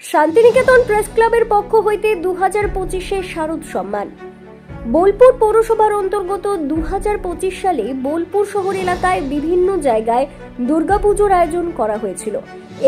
Santiniketan press ক্লাবের পক্ষ হইতে দু হাজার পঁচিশে শারদ সম্মান। বোলপুর পৌরসভার অন্তর্গত দু হাজার পঁচিশ সালে বোলপুর শহর এলাকায় বিভিন্ন জায়গায় দুর্গাপুজোর আয়োজন করা হয়েছিল।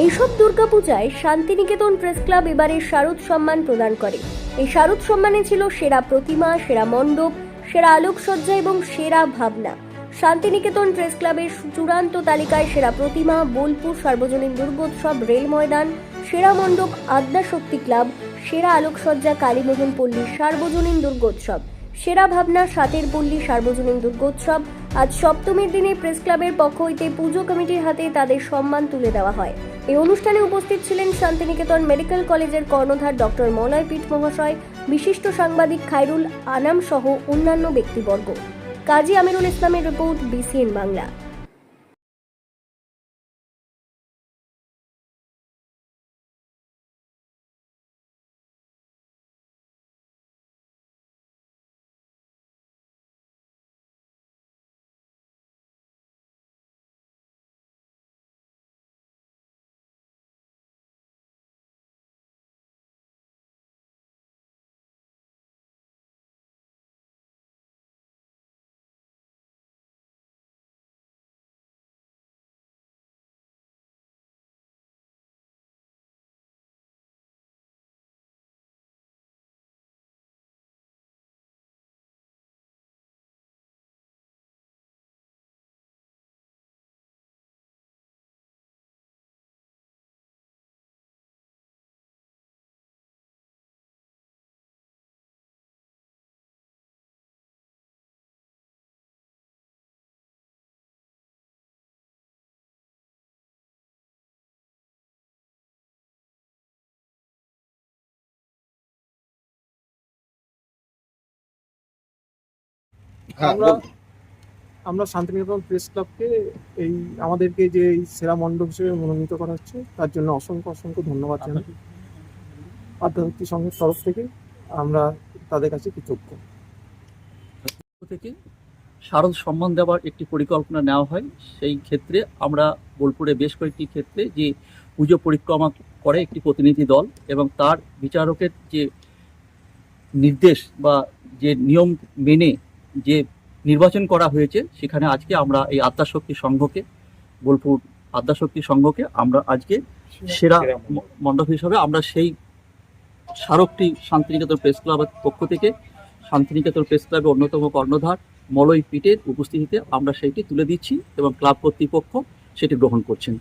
এইসব দুর্গাপূজায় শান্তিনিকেতন প্রেস ক্লাব এবারে শারদ সম্মান প্রদান করে। এই শারদ সম্মানে ছিল সেরা প্রতিমা, সেরা মণ্ডপ, সেরা আলোকসজ্জা এবং সেরা ভাবনা। শান্তিনিকেতন প্রেস ক্লাবের চূড়ান্ত তালিকায় সেরা প্রতিমা, বোলপুর সার্বজনীন দুর্গোৎসব, রেল ময়দান, সেরা মণ্ডপ, আদ্যা শক্তি ক্লাব, সেরা আলোকসজ্জা, কালীমোহন পল্লী সার্বজনীন দুর্গোৎসব। সেরা ভাবনা, সাতের পল্লী সার্বজনীন দুর্গোৎসব। আজ সপ্তমীর দিনে প্রেস ক্লাবের পক্ষ হইতে পুজো কমিটির হাতে তাদের সম্মান তুলে দেওয়া হয়। এই অনুষ্ঠানে উপস্থিত ছিলেন শান্তিনিকেতন মেডিকেল কলেজের কর্ণধার ডক্টর মলয় পীঠ মহাশয়, বিশিষ্ট সাংবাদিক খায়রুল আনাম সহ অন্যান্য ব্যক্তিবর্গ। কাজী আমিরুল ইসলামের রিপোর্ট বিসিএন বাংলা। আমরা আমরা শান্তিনিকেতন প্রেস ক্লাবকে এই আমাদেরকে যে এই সেরা মণ্ডপ হিসেবে মনোনীত করা হচ্ছে তার জন্য অসংখ্য অসংখ্য ধন্যবাদ জানাই। আধ্যাত্মিক সংঘের তরফ থেকে আমরা তাদের কাছে কৃতজ্ঞ। থেকে শারদ সম্মান দেওয়ার একটি পরিকল্পনা নেওয়া হয়। সেই ক্ষেত্রে আমরা বোলপুরে বেশ কয়েকটি ক্ষেত্রে যে পুজো পরিক্রমা করে একটি প্রতিনিধি দল এবং তার বিচারকের যে নির্দেশ বা যে নিয়ম মেনে যে নির্বাচন করা হয়েছে সেখানে আজকে আমরা এই আদ্যাশক্তি সংঘকে বোলপুর আদ্যাশক্তি সংঘকে আমরা আজকে সেরা মণ্ডপ হিসাবে আমরা সেই স্মারকটি শান্তিনিকেতন প্রেস ক্লাবের পক্ষ থেকে শান্তিনিকেতন প্রেস ক্লাবের অন্যতম কর্ণধার মলয় পিটের উপস্থিতিতে আমরা সেইটি তুলে দিচ্ছি এবং ক্লাব কর্তৃপক্ষ সেটি গ্রহণ করছেন।